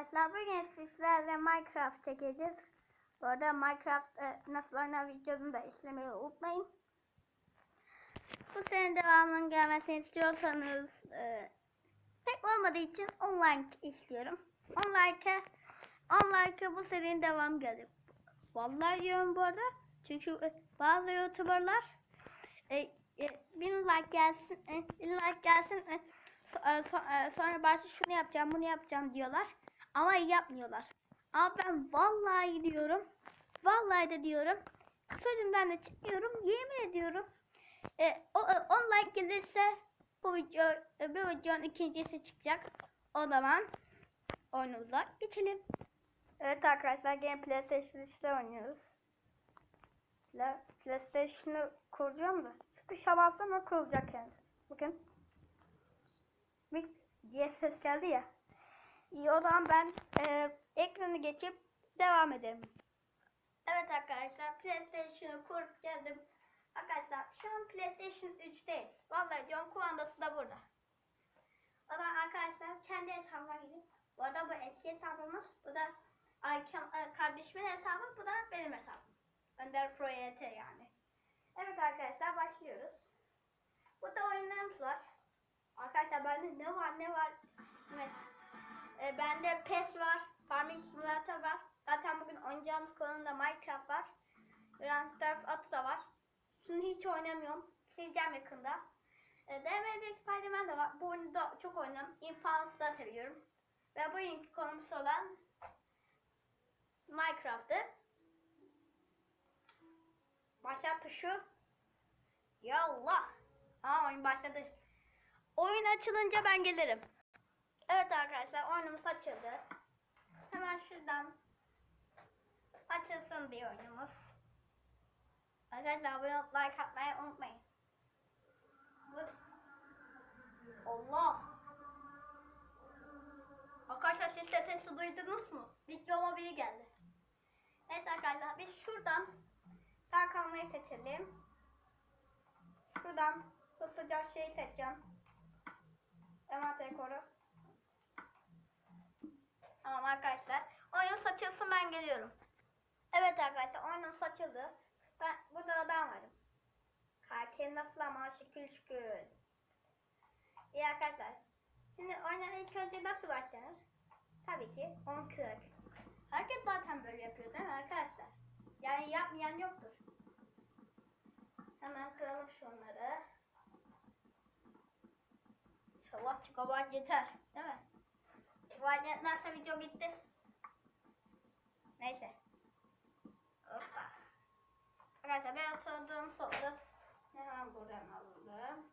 arkadaşlar bugün sizlerle Minecraft çekeceğiz. Bu arada Minecraft e, nasıl oynar videosunu da izlemeyi unutmayın. Bu senin devamının gelmesini istiyorsanız e, pek olmadığı için online istiyorum. Online'a online'a bu serinin devam gelir. Vallahi diyorum bu arada. Çünkü e, bazı youtuberlar e, e, bin like gelsin, e, bin like gelsin, e, e, e, sonra başta şunu yapacağım, bunu yapacağım diyorlar. Ama yapmıyorlar. Ama ben vallahi diyorum, vallahi de diyorum, sözümden de çıkmıyorum, yemin ediyorum. E, o, e, 10 like gelirse bu video, e, bu videonun ikincisi çıkacak. O zaman oyunumuza geçelim. Evet arkadaşlar gene PlayStation 3'te oynuyoruz. Pla- PlayStation'ı kuracağım da. Şu tuşa bassam kurulacak yani. Bakın. Bir diye ses geldi ya. İyi o zaman ben e, ekranı geçip devam edelim. Evet arkadaşlar PlayStation'ı kurup geldim. Arkadaşlar şu an PlayStation 3'teyiz. Vallahi diyorum kumandası da burada. O zaman arkadaşlar kendi hesabıma gidip bu arada bu eski hesabımız. Bu da e, kardeşimin hesabı. Bu da benim hesabım. Önder Pro YT yani. Evet arkadaşlar başlıyoruz. Burada oyunlarımız var. Arkadaşlar bende ne var ne var. Evet. E, bende PES var. Farming Simulator var. Zaten bugün oynayacağımız konumda Minecraft var. Grand Theft Auto da var. Şunu hiç oynamıyorum. Sileceğim yakında. E, DMD Spider-Man de var. Bu oyunu da çok oynadım. Infamous'u da seviyorum. Ve bugünkü konumuz olan Minecraft'ı. Başlat tuşu. Ya Allah. Aa oyun başladı. Oyun açılınca ben gelirim. Evet arkadaşlar oyunumuz açıldı. Hemen şuradan açılsın diye oyunumuz. Arkadaşlar abone olup like atmayı unutmayın. Allah. Arkadaşlar siz de sesi duydunuz mu? Videoma biri geldi. Neyse arkadaşlar biz şuradan sağ kalmayı seçelim. Şuradan hızlıca şeyi seçeceğim. Envanter koru. Arkadaşlar. Oyun saçılsın ben geliyorum. Evet arkadaşlar oyunum saçıldı. Ben burada da ben varım. Karakterim nasıl ama şükür şükür. İyi arkadaşlar. Şimdi oyuna ilk önce nasıl başlanır? Tabii ki 10 kırık. Herkes zaten böyle yapıyor değil mi arkadaşlar? Yani yapmayan yoktur. Hemen kıralım şunları. İnşallah çıkabat yeter. Değil mi? Çıkabat yetmezse video bitti. Neyse. Hoppa. Arkadaşlar ben oturduğum solda. Hemen buradan alalım.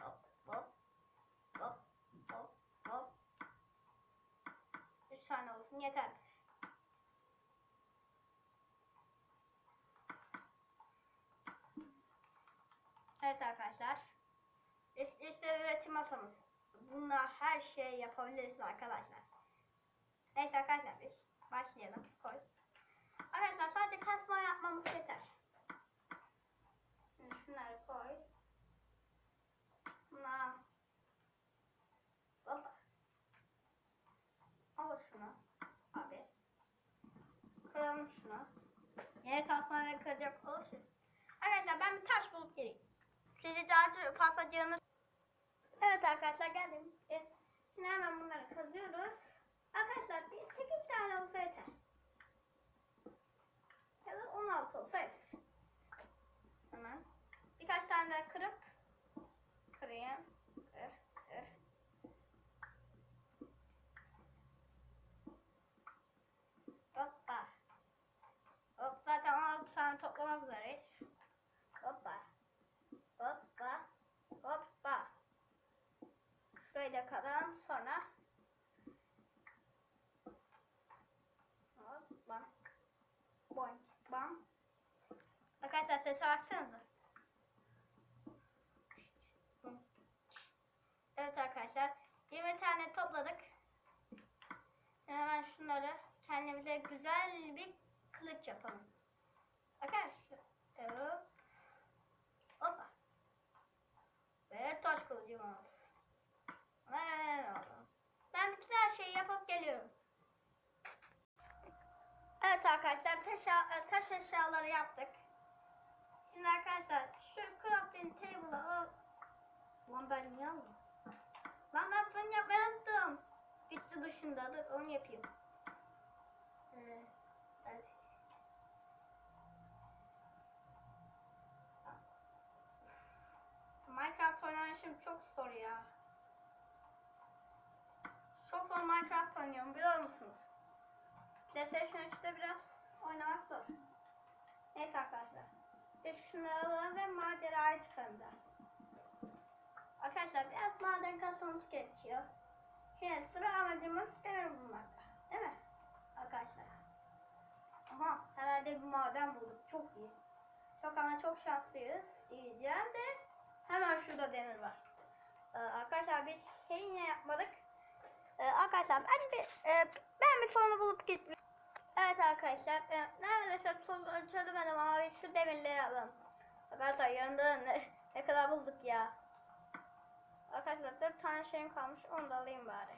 Hop hop. Hop hop hop. Üç tane olsun yeter. Evet arkadaşlar. İşte, işte üretim masamız. Bunlar her şeyi yapabiliriz arkadaşlar. Neyse arkadaşlar biz başlayalım. Koy. Arkadaşlar sadece kasma yapmamız yeter. Şimdi şunları koy. Buna Hoppa. Al şunu. Abi. Kıralım şunu. Yere kasma ve kıracak olsun. Arkadaşlar ben bir taş bulup geleyim. Sizi daha fazla canınız... Evet arkadaşlar geldim. E, şimdi hemen bunları kazıyoruz. Arkadaşlar bir 8 tane olsa yeter. Ya da 16 olsa yeter. Hemen. Birkaç tane daha kırıp kırayım. Kır, kır. Hoppa. Hop zaten 16 tane toplamak üzereyiz. Hoppa. Hoppa. Hoppa. Şurayı da kazalım sonra. Hoppa. Boink. Bam. Arkadaşlar sesi açsanıza. Evet arkadaşlar. 20 tane topladık. Hemen şunları kendimize güzel bir kılıç yapalım. Arkadaşlar. Evet. Hoppa. Ve taş kılıcımız. Bunları yaptık. Şimdi arkadaşlar şu crafting table'ı al. Lan ben niye aldım? Lan ben fırın yapmayı unuttum. Bitti dışında dur onu yapayım. Ee. Minecraft oynayışım çok zor ya. Çok zor Minecraft oynuyorum biliyor musunuz? PlayStation 3'te biraz oynamak zor. Neyse arkadaşlar. Biz şunları alalım ve maceraya çıkalım biraz. Arkadaşlar biraz maden kasmamız gerekiyor. Şimdi sıra amacımız demir bulmakta. Değil mi? Arkadaşlar. Aha herhalde bir maden bulduk. Çok iyi. Çok ama çok şanslıyız diyeceğim de hemen şurada demir var. Ee, arkadaşlar biz şey yine yapmadık. Ee, arkadaşlar ben bir e, ben bir sorunu bulup gittim. Evet arkadaşlar e, neredeyse sorunu çözemedim ama biz şu demirleri alalım. Arkadaşlar yanında ne, ne kadar bulduk ya. Arkadaşlar dört tane şeyim kalmış onu da alayım bari.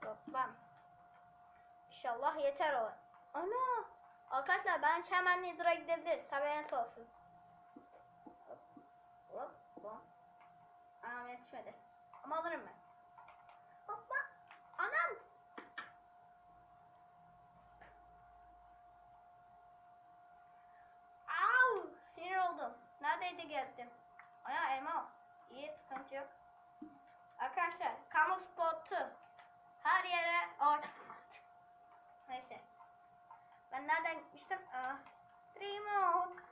Toplam. İnşallah yeter o. Ana! Arkadaşlar ben hemen Nidra gidebiliriz. Haberiniz olsun. Hop. Hop. Hop. Anam yetişmedi. Ama alırım ben. Hoppa. Anam. Au! Sinir oldum. Neredeydi geldim. Ana elma. İyi sıkıntı yok. Arkadaşlar kamu spotu. Her yere ağaç. Neyse. Ben nereden gitmiştim? Aa, Remote.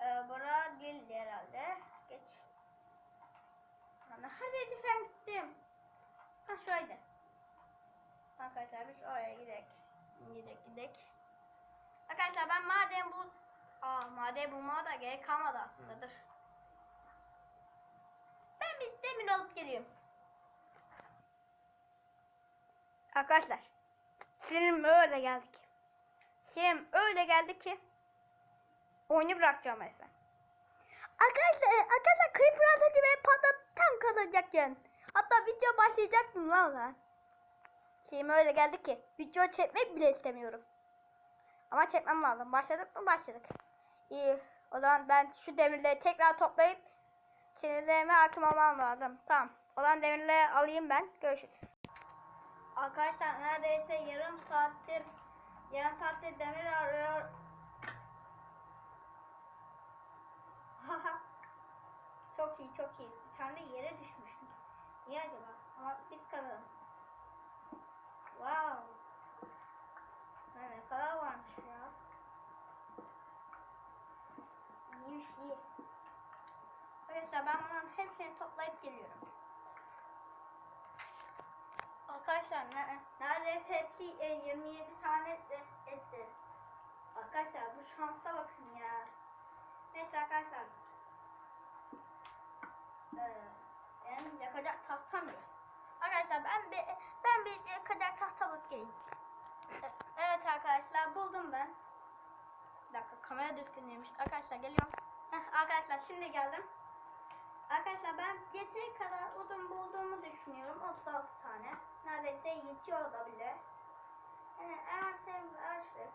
Ee, bura geldi herhalde. Geç. Hadi ben gittim. Ha şöyle. Arkadaşlar biz oraya gidelim. Gidek gidek. Arkadaşlar ben maden bul... Aa maden bulmaya da gerek kalmadı aslında. Dur. Bir demir alıp geliyorum. Arkadaşlar. Film öyle geldi ki. Film öyle geldi ki. Oyunu bırakacağım mesela. Arkadaşlar, arkadaşlar Creeper az önce beni patlattı tam kalacakken. Hatta video başlayacaktım lan lan. Şeyim öyle geldi ki video çekmek bile istemiyorum. Ama çekmem lazım. Başladık mı başladık. İyi. O zaman ben şu demirleri tekrar toplayıp sinirlerime hakim olmam lazım. Tamam. Olan demirleri alayım ben. Görüşürüz. Arkadaşlar neredeyse yarım saattir yarım saattir demir arıyor. çok iyi çok iyi. Bir tane yere düşmüştüm. Niye acaba? Ama biz kalalım. Wow. Ne kadar varmış ya. İyiymiş iyi. Arkadaşlar ben bunların hepsini toplayıp geliyorum. Arkadaşlar ne, neredeyse hepsi e, 27 tane et- etti. Arkadaşlar bu şansa bakın ya. Neyse arkadaşlar. Ee, benim yakacak tahtam yok. Arkadaşlar ben bir ben bir yakacak tahta bulup geleyim. E- Evet arkadaşlar buldum ben. Bir dakika kamera düzgünlüymüş. Arkadaşlar geliyorum. Heh, arkadaşlar şimdi geldim. Arkadaşlar ben yeteri kadar odun bulduğumu düşünüyorum. 36 tane. Neredeyse yetiyor da bile. Yani envanterimizi açtık.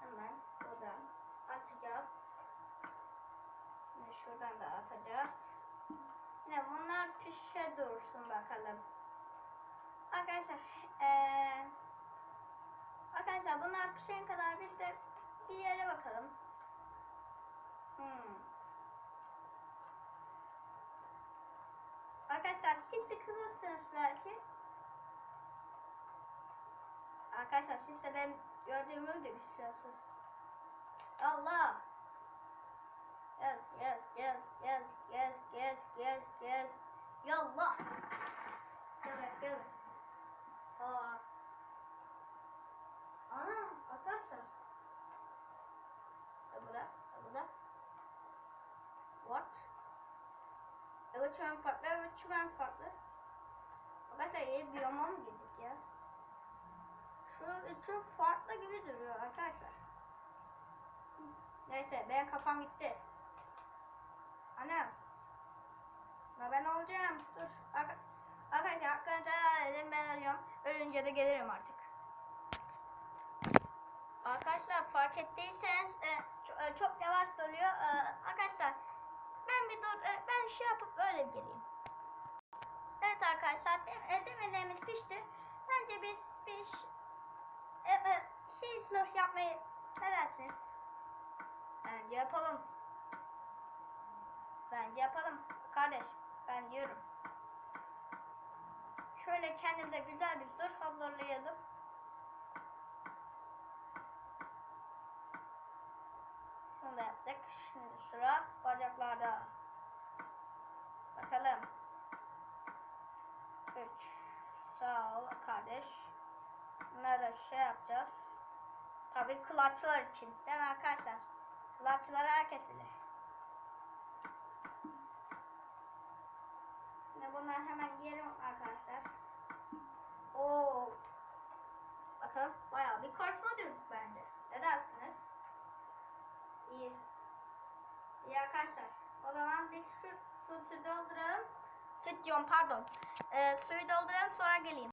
Hemen buradan atacağız. Şimdi şuradan da atacağız. Yine bunlar pişe dursun bakalım. Arkadaşlar eee Arkadaşlar bunlar pişene kadar biz de bir yere bakalım. Hmm. Arkadaşlar siz sıkılırsınız belki. Arkadaşlar siz de ben gördüğümü de düşünüyorsunuz. Allah. Yes, yes, yes, yes, yes, yes, yes, yes. Yallah. Evet, evet. Aa. Ana, arkadaşlar. E bura, e bura. What? Evet çimen farklı, evet çimen farklı. Arkadaşlar yeni biyoma mı girdik ya? Üçü farklı gibi duruyor arkadaşlar. Neyse benim kafam gitti. Anam. Ya ben olacağım. Dur. Arka- Arkadaşlar helal edin ben ölüyorum. Ölünce de gelirim artık. Arkadaşlar fark ettiyseniz e, çok, e, çok yavaş doluyor. E, arkadaşlar ben bir dur e, ben şey yapıp öyle geleyim. Evet arkadaşlar dem e, demelerimiz pişti. Bence biz bir ş- e, e, şey slow yapmayı ne dersiniz? Bence yapalım. Bence yapalım kardeş. Ben diyorum. Şöyle kendimize güzel bir zırh hazırlayalım. Şunu da yaptık. Şimdi sıra bacaklarda. Bakalım. 3 Sağ ol kardeş. Bunları şey yapacağız. Tabii kulaçlar için. Değil mi arkadaşlar? Kulaçları herkes bilir. Şimdi bunları hemen giyelim arkadaşlar. Oo. Bakalım bayağı bir korkma durduk bence. Ne dersiniz? İyi. İyi arkadaşlar. O zaman bir şu sütü dolduralım. Süt diyorum pardon. Ee, suyu dolduralım sonra geleyim.